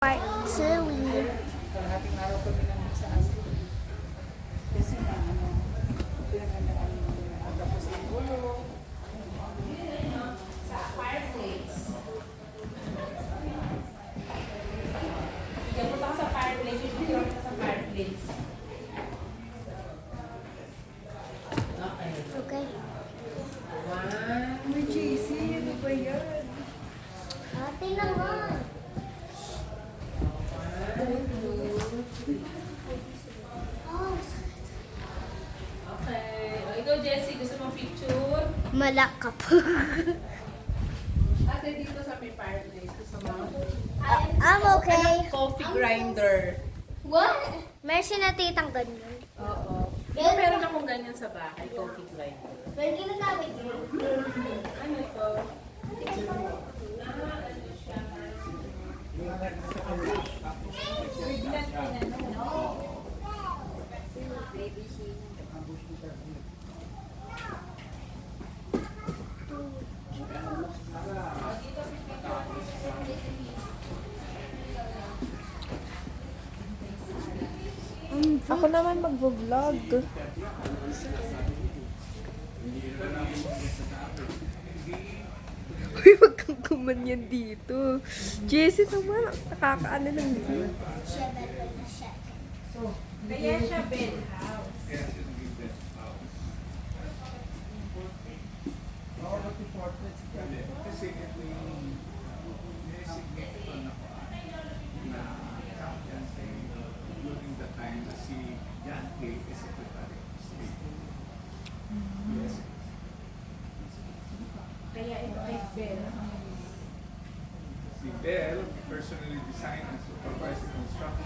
Part 2. Kalahating araw kami lang sa asin. Kasi nga, ano, pinagandaan mo na tapos ang ulo. sa fireplace. Punta ka sa fireplace. Picture ka sa fireplace. Okay. Okay. One, Uy, JC, ano ba yan? Ate naman. Oh, Okay. O, ikaw, Jessie, gusto mo picture? Malakap. Ate, dito sa may fireplace. Gusto mo? I'm okay. Coffee grinder. What? Meron na titang ganyan. Oo. Ito meron akong ganyan sa bahay, coffee grinder. Pero ginagamit mo. Ano ito? Ako naman magvo-vlog. Uy, wag kang kumanyan dito. Jessie naman, nakakaano lang dito. Kaya siya bed house. Kasi ito yung may Si Bell personally designed and supervised the construction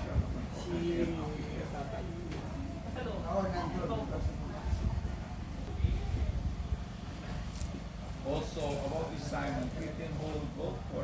Also, about this time, Crichton-Hall Golf Course with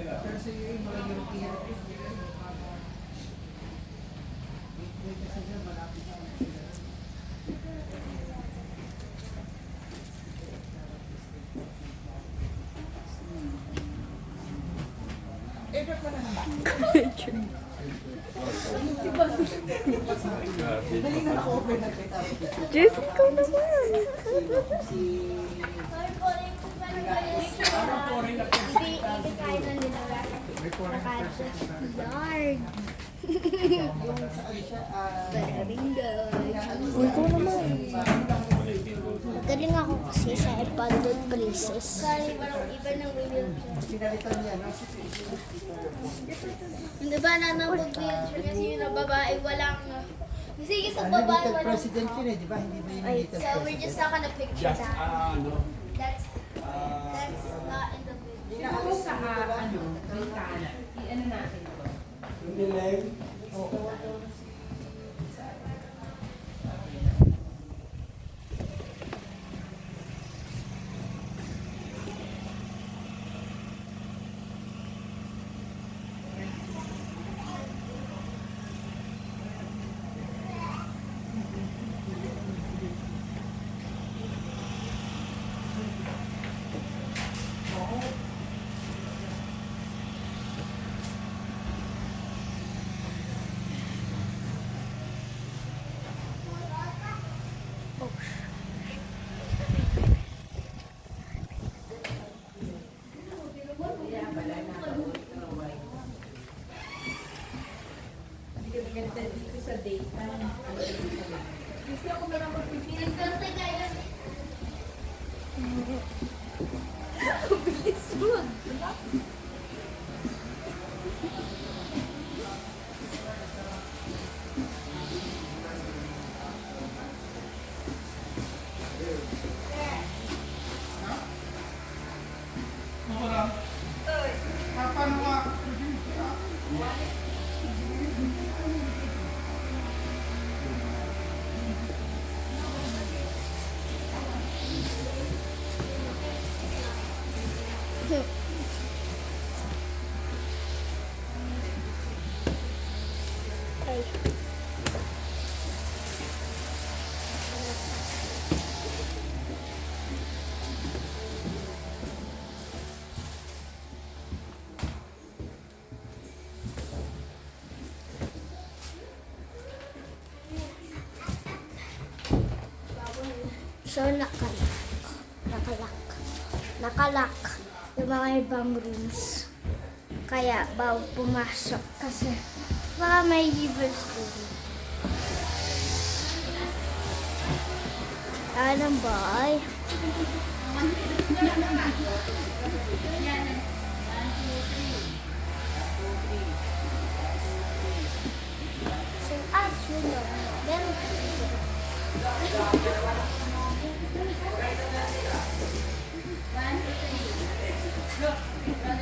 Jessie, ikaw naman. Yard. Uy, ikaw naman. Magaling ako kasi sa abandoned places. Hindi ba na wheelchair kasi yung babae walang... Kasi yung sa babae walang... president yun eh, di ba? Hindi ba yung unlimited So we're just not gonna picture that. That's, Ako sa ano. I-ano natin ito. Ay. Maganda dito sa daytime. Gusto ko maramang pipiliin. Nagkanta kaya. So, nakalak. Nakalak. Nakalak yung mga ibang rooms. Kaya, bawal pumasok kasi baka may evil story. Alam ba? So, as you know, Grabe.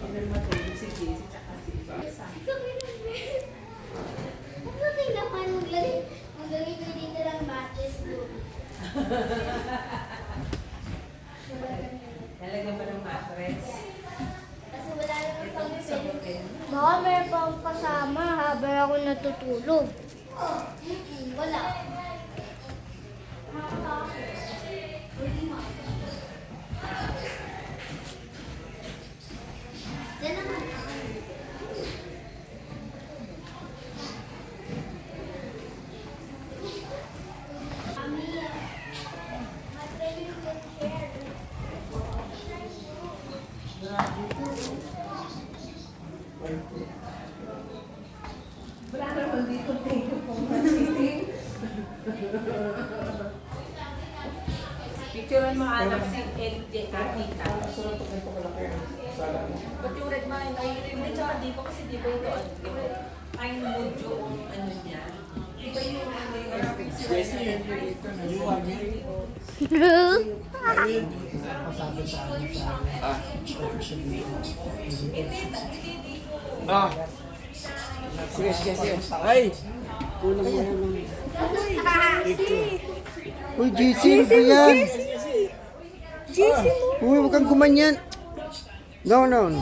Pwede na matulog si Casey tsaka si Isa. Mabuti naman maglagay, maglagay ko dito lang mattress ko. Lalagyan pa ng mattress. Kasi wala naman pang hotel. Baka meron pang kasama habang ako natutulog. Mm-mm, Wala. Wala naman dito thank you for sitting. Picturean mo anak si LJ Kakita. Ba't yung red mine? Ay, hindi tsaka di ko kasi di ba ito? Ay, mood yung ano niya. Sa Ah. Sige, sige, sige. Ay! Kulang mo naman. Uy, JC, ano ba yan? JC mo. Uy, huwag kang gumanyan. No, no, no.